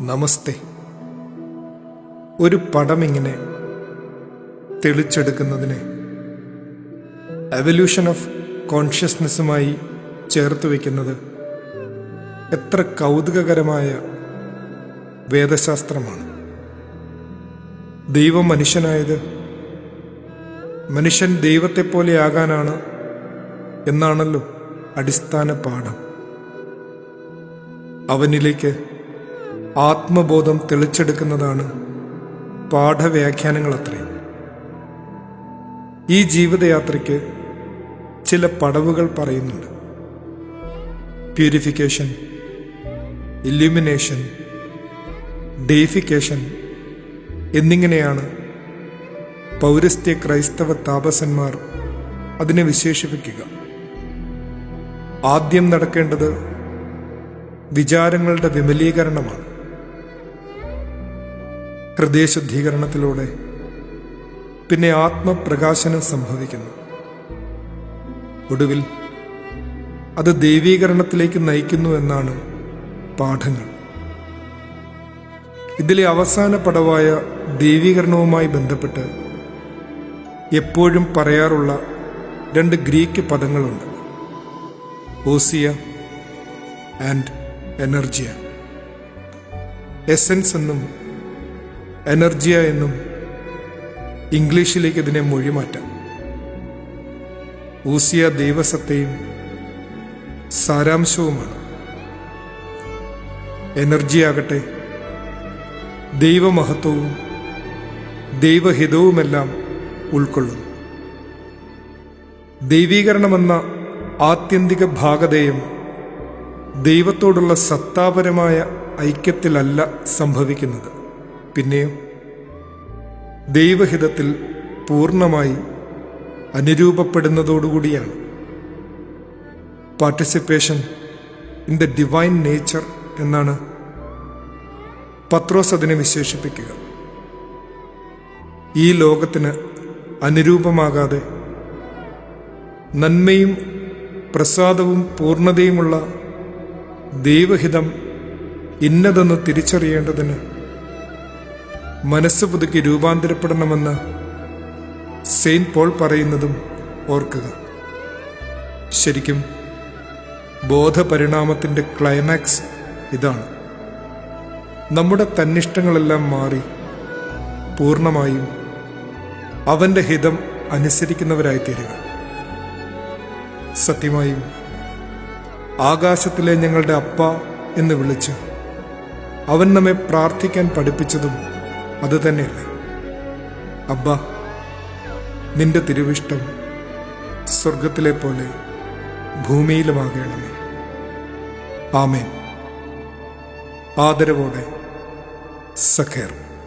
നമസ്തേ. ഒരു പടമിങ്ങനെ തെളിച്ചെടുക്കുന്നതിനെ evolution of കോൺഷ്യസ്നെസ്സുമായി ചേർത്ത് വയ്ക്കുന്നത് എത്ര കൗതുകകരമായ വേദശാസ്ത്രമാണ്. ദൈവം മനുഷ്യനായത് മനുഷ്യൻ ദൈവത്തെപ്പോലെയാകാനാണ് എന്നാണല്ലോ അടിസ്ഥാന പാഠം. അവനിലേക്ക് ആത്മബോധം തെളിച്ചെടുക്കുന്നതാണ് പാഠവ്യാഖ്യാനങ്ങൾ അത്രയും ഈ ജീവിതയാത്രയ്ക്ക് ചില പടവുകൾ പറയുന്നുണ്ട്. പ്യൂരിഫിക്കേഷൻ ഇല്യൂമിനേഷൻ ഡെയിഫിക്കേഷൻ എന്നിങ്ങനെയാണ് പൗരസ്ത്യ ക്രൈസ്തവ താപസന്മാർ അതിനെ വിശേഷിപ്പിക്കുക. ആദ്യം നടക്കേണ്ടത് വിചാരങ്ങളുടെ വിമലീകരണമാണ്. ഹൃദയശുദ്ധീകരണത്തിലൂടെ പിന്നെ ആത്മപ്രകാശനം സംഭവിക്കുന്നു. ഒടുവിൽ അത് ദൈവീകരണത്തിലേക്ക് നയിക്കുന്നു എന്നാണ് പാഠങ്ങൾ. ഇതിലെ അവസാന പടവായ ദൈവീകരണവുമായി ബന്ധപ്പെട്ട് എപ്പോഴും പറയാറുള്ള രണ്ട് ഗ്രീക്ക് പദങ്ങളുണ്ട്. ഓസിയ ആൻഡ് എനർജിയ. എസൻസ് എന്നും എനർജിയ എന്നും ഇംഗ്ലീഷിലേക്ക് ഇതിനെ മൊഴിമാറ്റാം. ഊസിയ ദൈവസത്തെയും സാരാംശവുമാണ്. എനർജിയാകട്ടെ ദൈവമഹത്വവും ദൈവഹിതവുമെല്ലാം ഉൾക്കൊള്ളുന്നു. ദൈവീകരണമെന്ന ആത്യന്തിക ഭാഗതയും ദൈവത്തോടുള്ള സത്താപരമായ ഐക്യത്തിലല്ല സംഭവിക്കുന്നത്. പിന്നെയോ ദൈവഹിതത്തിൽ പൂർണമായി അനുരൂപപ്പെടുന്നതോടുകൂടിയാണ്. Participation in the divine nature എന്നാണ് പത്രോസ് അതിനെ വിശേഷിപ്പിക്കുക. ഈ ലോകത്തിന് അനുരൂപമാകാതെ നന്മയും പ്രസാദവും പൂർണതയുമുള്ള ദൈവഹിതം ഇന്നതെന്ന് തിരിച്ചറിയേണ്ടതിന് മനസ്സ് പുതുക്കി രൂപാന്തരപ്പെടണമെന്ന് സെയിന്റ് പോൾ പറയുന്നതും ഓർക്കുക. ശരിക്കും ബോധപരിണാമത്തിന്റെ ക്ലൈമാക്സ് ഇതാണ്. നമ്മുടെ തന്നിഷ്ടങ്ങളെല്ലാം മാറി പൂർണമായും അവന്റെ ഹിതം അനുസരിക്കുന്നവരായി തീരുക സത്യമായും ആകാശത്തിലെ ഞങ്ങളുടെ അപ്പ എന്ന് വിളിച്ച് അവൻ നമ്മെ പ്രാർത്ഥിക്കാൻ പഠിപ്പിച്ചതും അതുതന്നെയല്ലേ അബ്ബ നിന്റെ തിരുവിഷ്ടം സ്വർഗത്തിലെ പോലെ ഭൂമിയിലുമാകണമേ. ആമേൻ. ആദരവോടെ സഖേർ.